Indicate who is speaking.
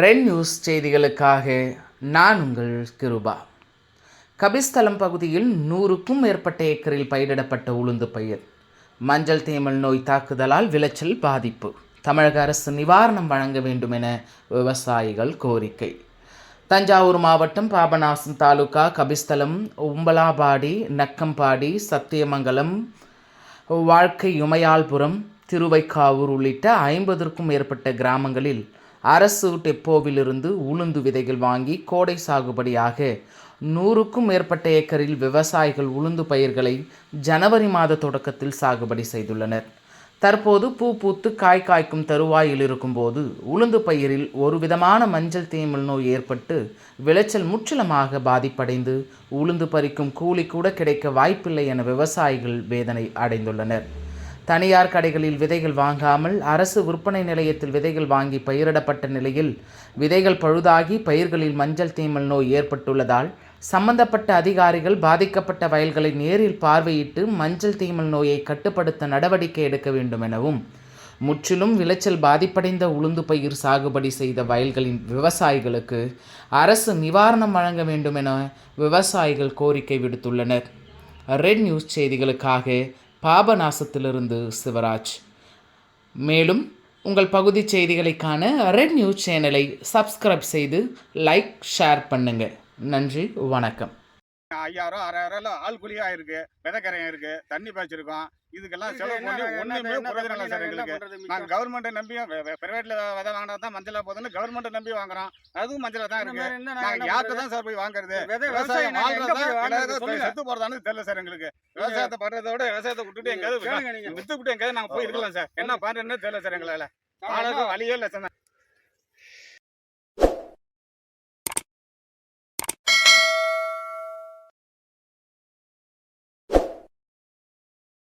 Speaker 1: ரென் news செய்திகளுக்காக நான் உங்கள் கிருபா. கபிஸ்தலம் பகுதியில் நூறுக்கும் மேற்பட்ட ஏக்கரில் பயிரிடப்பட்ட உளுந்து பயிர். மஞ்சள் தேமல் நோய் தாக்குதலால் விளைச்சல் பாதிப்பு. தமிழக அரசு நிவாரணம் வழங்க வேண்டும் என விவசாயிகள் கோரிக்கை. தஞ்சாவூர் மாவட்டம் பாபநாசம் தாலுகா கபிஸ்தலம் உம்பலாபாடி நக்கம்பாடி சத்தியமங்கலம் வாழ்க்கை உமையாள்புரம் திருவைக்காவூர் உள்ளிட்ட ஐம்பதற்கும் மேற்பட்ட கிராமங்களில் அரசு டெப்போவிலிருந்து உளுந்து விதைகள் வாங்கி கோடை சாகுபடியாக நூறுக்கும் மேற்பட்ட ஏக்கரில் விவசாயிகள் உளுந்து பயிர்களை ஜனவரி மாத தொடக்கத்தில் சாகுபடி செய்துள்ளனர். தற்போது பூ பூத்து காய் காய்க்கும் தருவாயில் இருக்கும்போது உளுந்து பயிரில் ஒரு விதமான மஞ்சள் தேமல் நோய் ஏற்பட்டு விளைச்சல் முற்றிலுமாக பாதிப்படைந்து உளுந்து பறிக்கும் கூலி கூட கிடைக்க வாய்ப்பில்லை என விவசாயிகள் வேதனை அடைந்துள்ளனர். தனியார் கடைகளில் விதைகள் வாங்காமல் அரசு விற்பனை நிலையத்தில் விதைகள் வாங்கி பயிரிடப்பட்ட நிலையில் விதைகள் பழுதாகி பயிர்களில் மஞ்சள் தீமல் நோய் ஏற்பட்டுள்ளதால் சம்பந்தப்பட்ட அதிகாரிகள் பாதிக்கப்பட்ட வயல்களை நேரில் பார்வையிட்டு மஞ்சள் தீமல் நோயை கட்டுப்படுத்த நடவடிக்கை எடுக்க வேண்டும் எனவும் முற்றிலும் விளைச்சல் பாதிப்படைந்த உளுந்து பயிர் சாகுபடி செய்த வயல்களின் விவசாயிகளுக்கு அரசு நிவாரணம் வழங்க வேண்டும் என விவசாயிகள் கோரிக்கை விடுத்துள்ளனர். ரெட் நியூஸ் செய்திகளுக்காக பாபநாசத்திலிருந்து சிவராஜ். மேலும் உங்கள் பகுதி செய்திகளை காண ரெட் நியூஸ் சேனலை சப்ஸ்கிரைப் செய்து லைக் ஷேர் பண்ணுங்கள் நன்றி வணக்கம்.
Speaker 2: ஐயாயிரம் ஆறாயிரம் ஆள் கூலியா இருக்கு விதைக்கரையும் இருக்கு தண்ணி பாய்ச்சிருக்கோம். இதுக்கெல்லாம் செலவு பண்ணி ஒண்ணுமே பிரயோஜனம் இல்லை சார் எங்களுக்கு. நாங்க கவர்மெண்ட்டை நம்பியும் பிரைவேட்ல விதை வாங்கினா தான் மஞ்சளா போதுன்னு கவர்மெண்ட்டை நம்பி வாங்குறோம். அதுவும் மஞ்சளா தான் இருக்கு. நாங்க யார்கிட்ட தான் சார் போய் வாங்குறது? விவசாயம் செத்து போறதான்னு தெரியல சார் எங்களுக்கு. விவசாயத்தை பண்றதை விட விவசாயத்தை விட்டுட்டு எங்கேயாவது வித்து விட்டு எங்கேயாவது நாங்க போய் இருக்கலாம் சார். என்ன பண்றேன்னு தெரியல சார் எங்களால. வழியே இல்லை சார்.